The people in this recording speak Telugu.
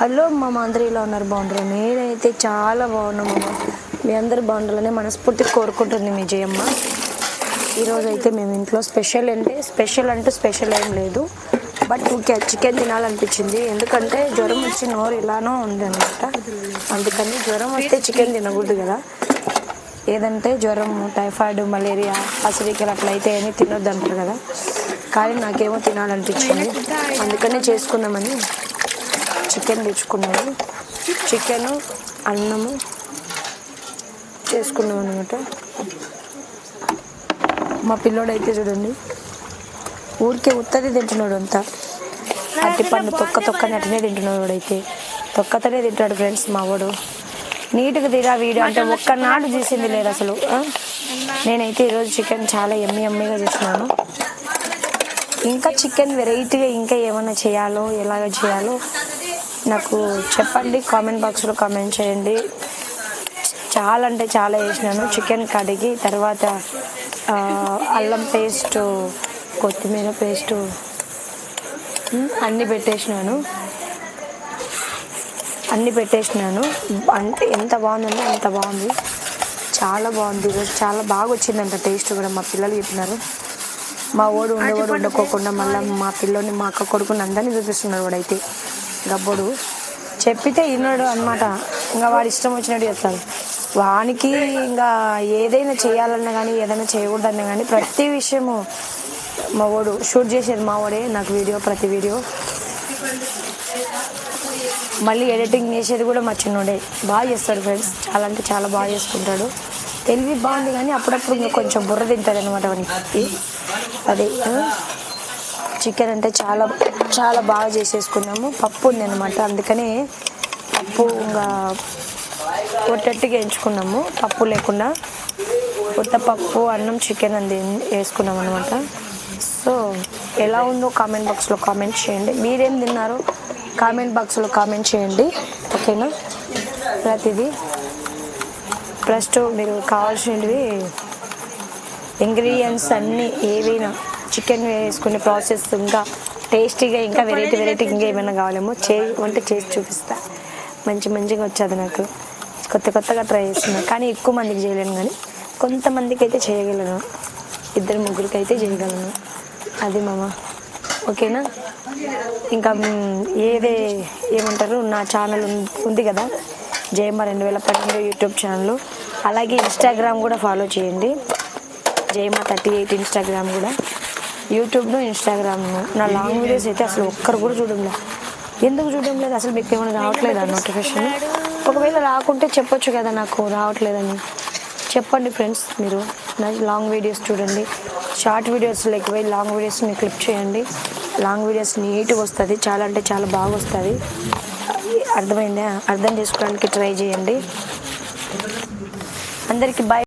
హలో మా అందరూ ఇలా ఉన్నారు? బాగుంటారు నేనైతే చాలా బాగున్నాను మామ. మీ అందరు బాగుండాలని మనస్ఫూర్తిగా కోరుకుంటుంది మీ జయమ్మ. ఈరోజు అయితే మేము ఇంట్లో స్పెషల్ అంటే స్పెషల్ అంటూ స్పెషల్ ఏం లేదు. బట్ చికెన్ తినాలనిపించింది. ఎందుకంటే జ్వరం వచ్చి నోరు ఇలానో ఉంది అనమాట అందుకని జ్వరం వస్తే చికెన్ తినకూడదు కదా. ఏదంటే జ్వరం టైఫాయిడ్ మలేరియా అసిడికల్ అట్లా అయితే ఏమీ తినొద్దు అంటారు కదా. కానీ నాకేమో తినాలనిపించింది. అందుకనే చేసుకుందామని చికెన్ తెచ్చుకున్నాము చికెన్ అన్నము చేసుకున్నాం అనమాట మా పిల్లోడైతే చూడండి ఊరికే ఉత్తది తింటున్నాడు అంతా. అట్టి పండు తొక్క తొక్కని అట్టనే తింటున్నాడు వాడైతే తొక్కతోనే తింటాడు ఫ్రెండ్స్ మా వాడు. నీట్గా తిరా వీడు అంటే ఒక్కనాడు చేసింది లేదు అసలు నేనైతే ఈరోజు చికెన్ చాలా ఎమ్మి ఎమ్మిగా చేసినాను. ఇంకా చికెన్ వెరైటీగా ఇంకా ఏమైనా చేయాలో ఎలాగ చేయాలో నాకు చెప్పండి కామెంట్ బాక్స్లో కామెంట్ చేయండి. చాలా అంటే చాలా వేసినాను. చికెన్ కడిగి తర్వాత అల్లం పేస్ట్ కొత్తిమీర పేస్టు అన్నీ పెట్టేసినాను. అన్నీ పెట్టేసినాను. అంటే ఎంత బాగుందంటే అంత బాగుంది. చాలా బాగుంది. చాలా బాగా వచ్చిందంట టేస్ట్ కూడా. మా పిల్లలు చెప్పినారు. మా ఓడు ఉండేవాడు ఉండకోకుండా మళ్ళీ మా పిల్లోని మా అక్క కొడుకుని అందరినీ చూపిస్తున్నాడు వాడైతే. గబ్బోడు. చెప్పితే విన్నాడు అనమాట ఇంకా వాడు ఇష్టం వచ్చినట్టు చెప్తాడు. వానికి ఇంకా ఏదైనా చేయాలన్నా కానీ ఏదైనా చేయకూడదన్నా కానీ ప్రతి విషయము మా వాడు షూట్ చేసేది మా వాడే నాకు వీడియో ప్రతి వీడియో. మళ్ళీ ఎడిటింగ్ చేసేది కూడా మా చిన్నోడే. బాగా చేస్తాడు ఫ్రెండ్స్ చాలా అంటే చాలా బాగా చేసుకుంటాడు. తెలివి బాగుంది కానీ అప్పుడప్పుడు ఇంకా కొంచెం బుర్ర తింటాడు అనమాట వానికి. అదే చికెన్ అంటే చాలా చాలా బాగా చేసేసుకున్నాము. పప్పు ఉంది అనమాట అందుకనే పప్పు ఇంకా ఒట్టట్టుగా ఎంచుకున్నాము. పప్పు లేకుండా కొత్త పప్పు అన్నం చికెన్ అంది వేసుకున్నాం అనమాట సో ఎలా ఉందో కామెంట్ బాక్స్లో కామెంట్ చేయండి. మీరేం తిన్నారో? కామెంట్ బాక్స్లో కామెంట్ చేయండి. ఓకేనా? ప్రతిదీ. ప్లస్ టూ మీరు కావాల్సినవి ఇంగ్రీడియంట్స్ అన్నీ ఏవైనా చికెన్ వేసుకునే ప్రాసెస్ ఇంకా టేస్టీగా ఇంకా వెరైటీ వెరైటీ ఇంకా ఏమైనా కావాలేమో చే వంట చేసి చూపిస్తా. మంచి మంచిగా వచ్చేది నాకు. కొత్త కొత్తగా ట్రై చేస్తున్నా. కానీ ఎక్కువ మందికి చేయలేను కానీ కొంతమందికి అయితే చేయగలను. ఇద్దరు ముగ్గురికి అయితే చేయగలను. అది మామ. ఓకేనా? ఇంకా ఏదే ఏమంటారు? నా ఛానల్ ఉంది కదా? జయమ్మ రెండు వేల పన్నెండు యూట్యూబ్ ఛానల్. అలాగే ఇన్స్టాగ్రామ్ కూడా ఫాలో చేయండి. జయమ్మ థర్టీ ఎయిట్ ఇన్స్టాగ్రామ్ కూడా. యూట్యూబ్లో ఇన్స్టాగ్రామ్ నా లాంగ్ వీడియోస్ అయితే అసలు ఒక్కరు కూడా చూడడం ఎందుకు చూడడం లేదు అసలు మీకు ఏమైనా రావట్లేదా నోటిఫికేషన్ ఒకవేళ రాకుంటే చెప్పొచ్చు కదా నాకు రావట్లేదని. చెప్పండి ఫ్రెండ్స్ మీరు. నా లాంగ్ వీడియోస్ చూడండి. షార్ట్ వీడియోస్ లేకపోయి లాంగ్ వీడియోస్ని క్లిప్ చేయండి. లాంగ్ వీడియోస్ నీట్గా వస్తుంది. చాలా అంటే చాలా బాగా వస్తుంది. అర్థమైందా? అర్థం చేసుకోవడానికి ట్రై చేయండి. అందరికీ బాయ్